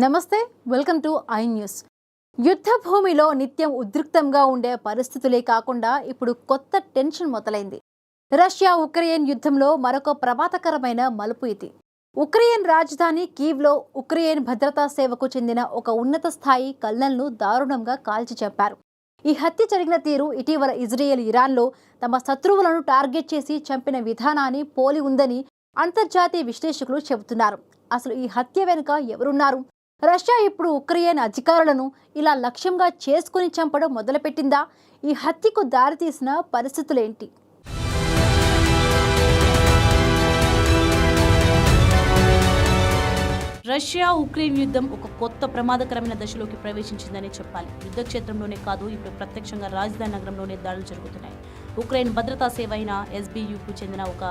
నమస్తే welcome to I news. యుద్ధ భూమిలో నిత్యం ఉద్రిక్తంగా ఉండే పరిస్థితులే కాకుండా ఇప్పుడు కొత్త టెన్షన్ మొదలైంది. రష్యా ఉక్రెయిన్ యుద్ధంలో మరొక ప్రమాదకరమైన మలుపు ఇది. ఉక్రెయిన్ రాజధాని కీవ్లో ఉక్రెయిన్ భద్రతా సేవకు చెందిన ఒక ఉన్నత స్థాయి కల్నల్ను దారుణంగా కాల్చి చెప్పారు ఈ హత్య జరిగిన తీరు ఇటీవల ఇజ్రాయెల్ ఇరాన్లో తమ శత్రువులను టార్గెట్ చేసి చంపిన విధానాన్ని పోలి ఉందని అంతర్జాతీయ విశ్లేషకులు చెబుతున్నారు. అసలు ఈ హత్య వెనుక ఎవరున్నారు? రష్యా ఇప్పుడు ఉక్రెయిన్ అధికారులను ఇలా లక్ష్యంగా చేసుకుని చంపడం మొదలుపెట్టిందా? ఈ హత్యకు దారితీసిన పరిస్థితులేంటి? రష్యా ఉక్రెయిన్ యుద్ధం ఒక కొత్త ప్రమాదకరమైన దశలోకి ప్రవేశించిందనే చెప్పాలి. యుద్ధ క్షేత్రంలోనే కాదు ఇప్పుడు ప్రత్యక్షంగా రాజధాని నగరంలోనే దాడులు జరుగుతున్నాయి. ఉక్రెయిన్ భద్రతా సేవ అయిన ఎస్బీయూకు చెందిన ఒక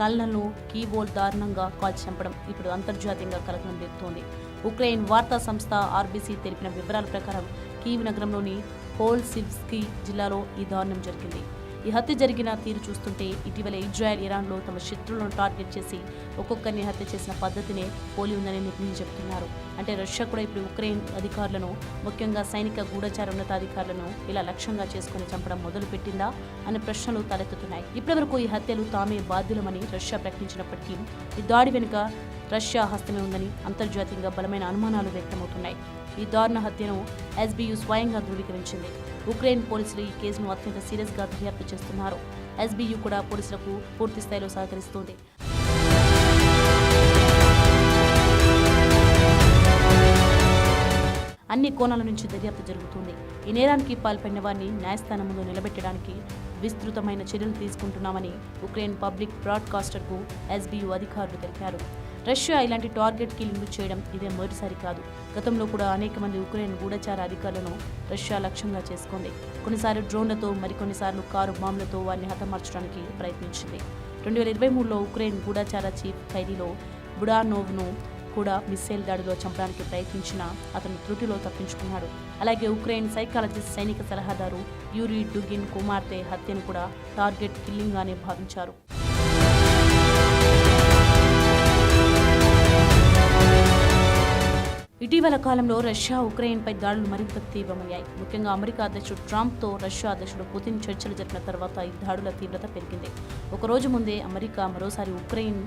కల్నల్ను కీబోర్డ్ దారుణంగా కాల్చి చంపడం ఇప్పుడు అంతర్జాతీయంగా కలకలం రేపుతోంది. ఉక్రెయిన్ వార్తా సంస్థ ఆర్బీసీ తెలిపిన వివరాల ప్రకారం కీవ్ నగరంలోని హోల్సివ్స్కీ జిల్లాలో ఈ దారుణం జరిగింది. ఈ హత్య జరిగిన తీరు చూస్తుంటే ఇటీవల ఇజ్రాయెల్ ఇరాన్లో తమ శత్రువులను టార్గెట్ చేసి ఒక్కొక్కరిని హత్య చేసిన పద్ధతినే పోలి ఉందని నిపుణులు చెబుతున్నారు. అంటే రష్యా కూడా ఇప్పుడు ఉక్రెయిన్ అధికారులను ముఖ్యంగా సైనిక గూఢచార ఉన్నతాధికారులను ఇలా లక్ష్యంగా చేసుకుని చంపడం మొదలుపెట్టిందా అనే ప్రశ్నలు తలెత్తుతున్నాయి. ఇప్పటివరకు ఈ హత్యలు తామే బాధ్యులమని రష్యా ప్రకటించినప్పటికీ ఈ దాడి వెనుక రష్యా హస్తమే ఉందని అంతర్జాతీయంగా బలమైన అనుమానాలు వ్యక్తమవుతున్నాయి. ఈ దారుణ హత్యను ఎస్బీయు స్వయంగా ధృవీకరించింది. ఉక్రెయిన్ పోలీసులు ఈ కేసును అత్యంత సీరియస్గా దర్యాప్తు చేస్తున్నారు. ఎస్బీయు కూడా పోలీసులకు పూర్తి స్థాయిలో సహకరిస్తోంది. అన్ని కోణాల నుంచి దర్యాప్తు జరుగుతుంది. ఈ నేరానికి పాల్పడిన వారిని న్యాయస్థానం ముందు నిలబెట్టడానికి విస్తృతమైన చర్యలు తీసుకుంటున్నామని ఉక్రెయిన్ పబ్లిక్ బ్రాడ్కాస్టర్కు ఎస్బీయు అధికారులు తెలిపారు. రష్యా ఇలాంటి టార్గెట్ కిల్లింగ్ చేయడం ఇదే మొదటిసారి కాదు. గతంలో కూడా అనేక మంది ఉక్రెయిన్ గూఢచార అధికారులను రష్యా లక్ష్యంగా చేసుకుంది. కొన్నిసార్లు డ్రోన్లతో మరికొన్నిసార్లు కారు బాంబులతో వారిని హతమార్చడానికి ప్రయత్నించింది. రెండు వేల ఇరవై మూడులో ఉక్రెయిన్ గూఢచార చీఫ్ ఖైదీలో బుడానోవ్ను కూడా మిస్సైల్ దాడిలో చంపడానికి ప్రయత్నించిన అతను త్రుటిలో తప్పించుకున్నాడు. అలాగే ఉక్రెయిన్ సైకాలజిస్ట్ సైనిక సలహాదారు యూరి డుగిన్ కుమార్తె హత్యను కూడా టార్గెట్ కిల్లింగ్గానే భావించారు. ఇటీవల కాలంలో రష్యా ఉక్రెయిన్పై దాడులు మరింత తీవ్రమయ్యాయి. ముఖ్యంగా అమెరికా అధ్యక్షుడు ట్రంప్తో రష్యా అధ్యక్షుడు పుతిన్ చర్చలు జరిపిన తర్వాత ఈ దాడుల తీవ్రత పెరిగింది. ఒకరోజు ముందే అమెరికా మరోసారి ఉక్రెయిన్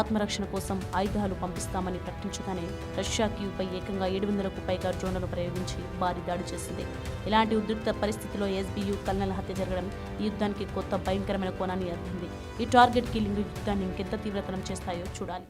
ఆత్మరక్షణ కోసం ఆయుధాలు పంపిస్తామని ప్రకటించగానే రష్యా క్యూపై ఏకంగా ఏడు వందలకు పైగా డ్రోన్లను ప్రయోగించి భారీ దాడి చేసింది. ఇలాంటి ఉద్రిక్త పరిస్థితిలో ఎస్బీయూ కల్నల్ హత్య జరగడం ఈ యుద్ధానికి కొత్త భయంకరమైన కోణాన్ని అర్థింది ఈ టార్గెట్ కిల్లింగ్ యుద్ధాన్ని ఇంకెంత తీవ్రతరం చేస్తాయో చూడాలి.